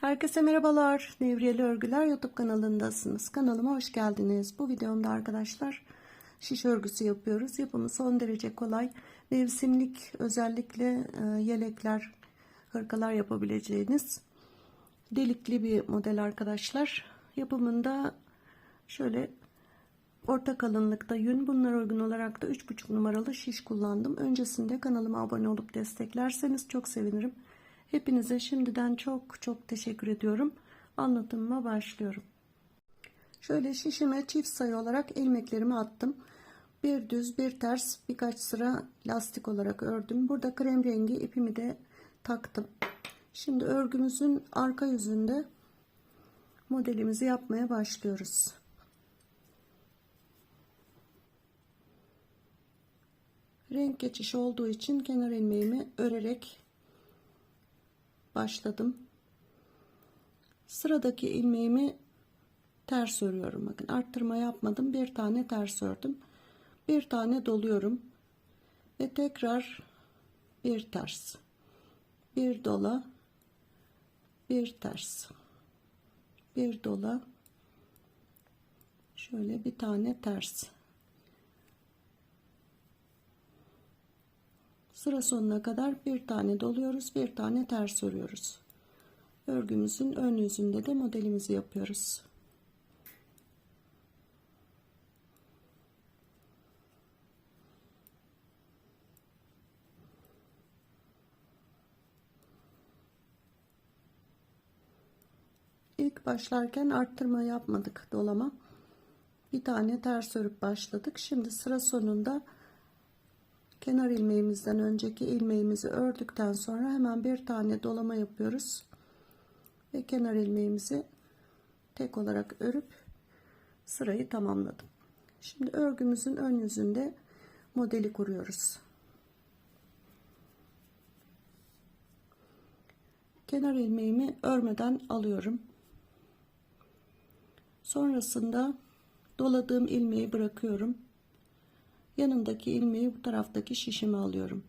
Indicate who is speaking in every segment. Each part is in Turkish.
Speaker 1: Herkese merhabalar. Nevriyeli Örgüler YouTube kanalındasınız. Kanalıma hoş geldiniz. Bu videomda arkadaşlar şiş örgüsü yapıyoruz. Yapımı son derece kolay. Mevsimlik özellikle e, yelekler, hırkalar yapabileceğiniz delikli bir model arkadaşlar. Yapımında şöyle orta kalınlıkta yün bunlar uygun olarak da 3,5 numaralı şiş kullandım. Öncesinde kanalıma abone olup desteklerseniz çok sevinirim. Hepinize şimdiden çok çok teşekkür ediyorum. Anlatımıma başlıyorum. Şöyle şişime çift sayı olarak ilmeklerimi attım. Bir düz bir ters birkaç sıra lastik olarak ördüm. Burada krem rengi ipimi de taktım. Şimdi örgümüzün arka yüzünde modelimizi yapmaya başlıyoruz. Renk geçişi olduğu için kenar ilmeğimi örerek başladım. Sıradaki ilmeğimi ters örüyorum. Bakın arttırma yapmadım. Bir tane ters ördüm. Bir tane doluyorum. Ve tekrar bir ters. Bir dola. Bir ters. Bir dola. Şöyle bir tane ters. Sıra sonuna kadar bir tane doluyoruz, bir tane ters örüyoruz. Örgümüzün ön yüzünde de modelimizi yapıyoruz. İlk başlarken arttırma yapmadık dolama. Bir tane ters örüp başladık. Şimdi sıra sonunda kenar ilmeğimizden önceki ilmeğimizi ördükten sonra hemen bir tane dolama yapıyoruz. Ve kenar ilmeğimizi tek olarak örüp sırayı tamamladım. Şimdi örgümüzün ön yüzünde modeli kuruyoruz. Kenar ilmeğimi örmeden alıyorum. Sonrasında doladığım ilmeği bırakıyorum yanındaki ilmeği bu taraftaki şişime alıyorum.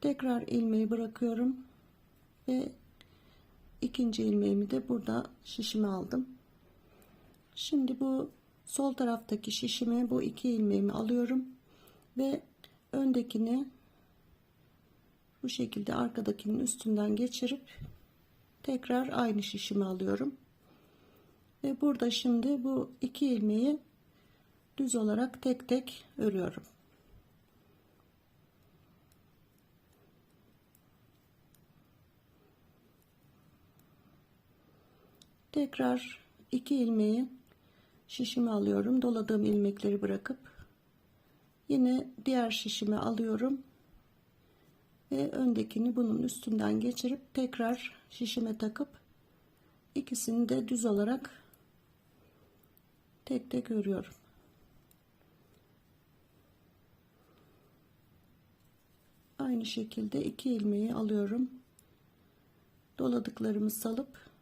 Speaker 1: Tekrar ilmeği bırakıyorum ve ikinci ilmeğimi de burada şişime aldım. Şimdi bu sol taraftaki şişime bu iki ilmeğimi alıyorum ve öndekini bu şekilde arkadakinin üstünden geçirip tekrar aynı şişime alıyorum. Ve burada şimdi bu iki ilmeği düz olarak tek tek örüyorum tekrar iki ilmeği şişime alıyorum. Doladığım ilmekleri bırakıp yine diğer şişime alıyorum. Ve öndekini bunun üstünden geçirip tekrar şişime takıp ikisini de düz olarak tek tek örüyorum. Aynı şekilde iki ilmeği alıyorum. Doladıklarımı salıp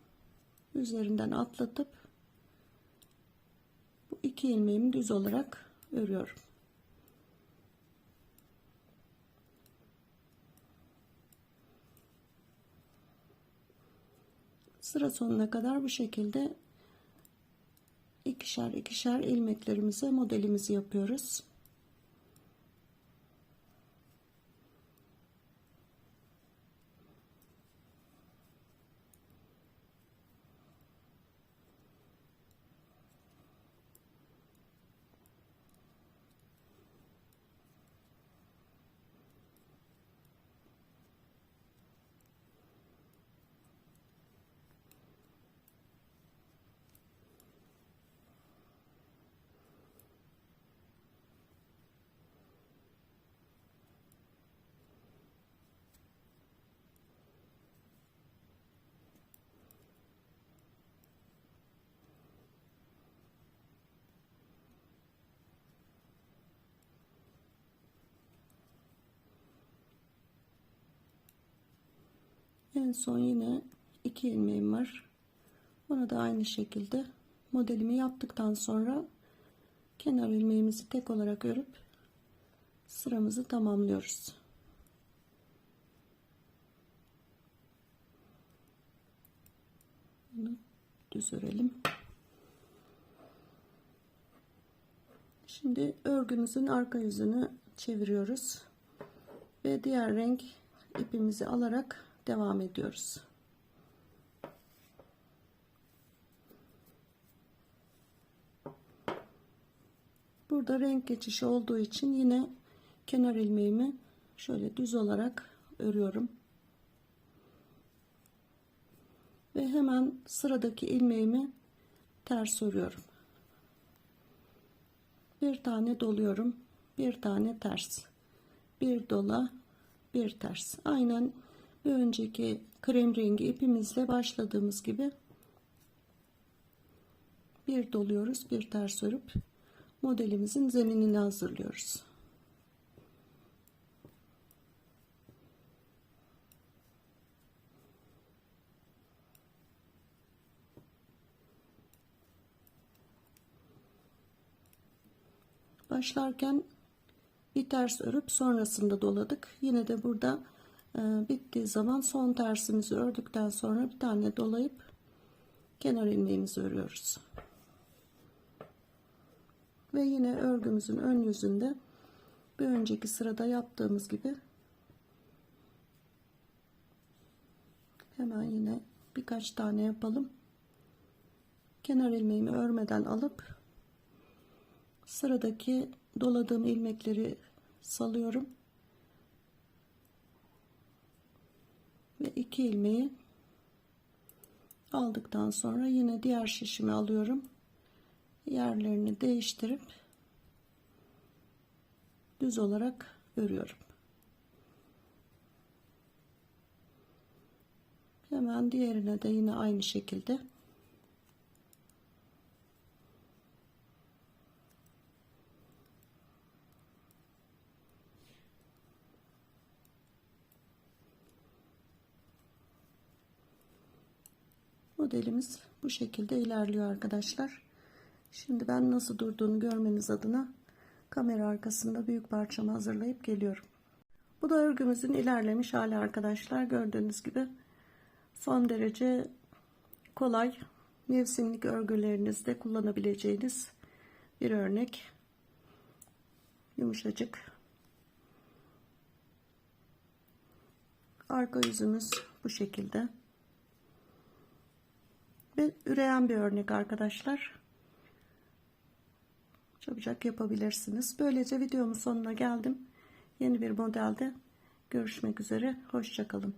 Speaker 1: üzerinden atlatıp bu iki ilmeğimi düz olarak örüyorum. Sıra sonuna kadar bu şekilde ikişer ikişer ilmeklerimize modelimizi yapıyoruz. En son yine iki ilmeğim var. Onu da aynı şekilde modelimi yaptıktan sonra kenar ilmeğimizi tek olarak örüp sıramızı tamamlıyoruz. Bunu düz örelim. Şimdi örgümüzün arka yüzünü çeviriyoruz. Ve diğer renk ipimizi alarak devam ediyoruz. Burada renk geçişi olduğu için yine kenar ilmeğimi şöyle düz olarak örüyorum. Ve hemen sıradaki ilmeğimi ters örüyorum. Bir tane doluyorum. Bir tane ters. Bir dola, bir ters. Aynen bir önceki krem rengi ipimizle başladığımız gibi bir doluyoruz, bir ters örüp modelimizin zeminini hazırlıyoruz. Başlarken bir ters örüp sonrasında doladık. Yine de burada bittiği zaman son tersimizi ördükten sonra bir tane dolayıp kenar ilmeğimizi örüyoruz. Ve yine örgümüzün ön yüzünde bir önceki sırada yaptığımız gibi hemen yine birkaç tane yapalım. Kenar ilmeğimi örmeden alıp sıradaki doladığım ilmekleri salıyorum. Ve iki ilmeği aldıktan sonra yine diğer şişimi alıyorum. Yerlerini değiştirip düz olarak örüyorum. Hemen diğerine de yine aynı şekilde modelimiz bu şekilde ilerliyor arkadaşlar. Şimdi ben nasıl durduğunu görmeniz adına kamera arkasında büyük parçamı hazırlayıp geliyorum. Bu da örgümüzün ilerlemiş hali arkadaşlar. Gördüğünüz gibi son derece kolay mevsimlik örgülerinizde kullanabileceğiniz bir örnek. Yumuşacık. Arka yüzümüz bu şekilde. Ve üreyen bir örnek arkadaşlar. Çabucak yapabilirsiniz. Böylece videomun sonuna geldim. Yeni bir modelde görüşmek üzere. Hoşçakalın.